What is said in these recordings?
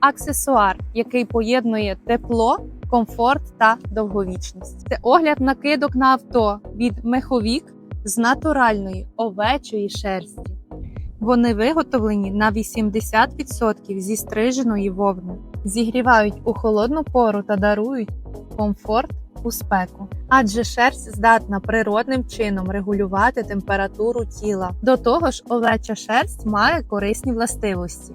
аксесуар, який поєднує тепло, комфорт та довговічність. Це огляд накидок на авто від меховік з натуральної овечої шерсті. Вони виготовлені на 80% зі стриженої вовни, зігрівають у холодну пору та дарують комфорт у спеку. Адже шерсть здатна природним чином регулювати температуру тіла. До того ж, овеча шерсть має корисні властивості.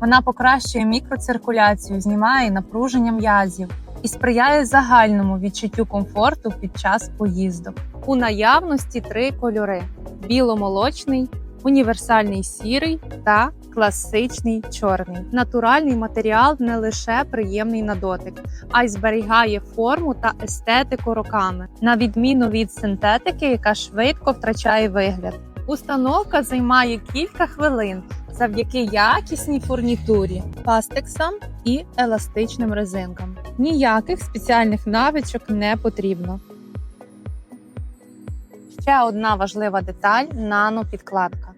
Вона покращує мікроциркуляцію, знімає напруження м'язів і сприяє загальному відчуттю комфорту під час поїздок. У наявності три кольори: біломолочний, універсальний сірий та класичний чорний. Натуральний матеріал не лише приємний на дотик, а й зберігає форму та естетику роками, на відміну від синтетики, яка швидко втрачає вигляд. Установка займає кілька хвилин завдяки якісній фурнітурі, пастексам і еластичним резинкам. Ніяких спеціальних навичок не потрібно. Ще одна важлива деталь нанопідкладка.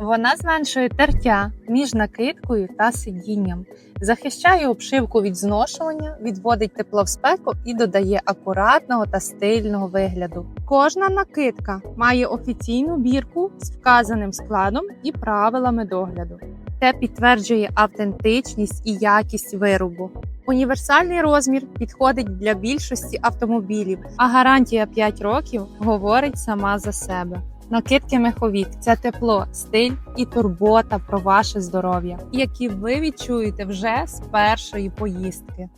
Вона зменшує тертя між накидкою та сидінням, захищає обшивку від зношування, відводить тепло в спеку і додає акуратного та стильного вигляду. Кожна накидка має офіційну бірку з вказаним складом і правилами догляду. Це підтверджує автентичність і якість виробу. Універсальний розмір підходить для більшості автомобілів, а гарантія 5 років говорить сама за себе. Накидки меховік це тепло, стиль і турбота про ваше здоров'я, які ви відчуєте вже з першої поїздки.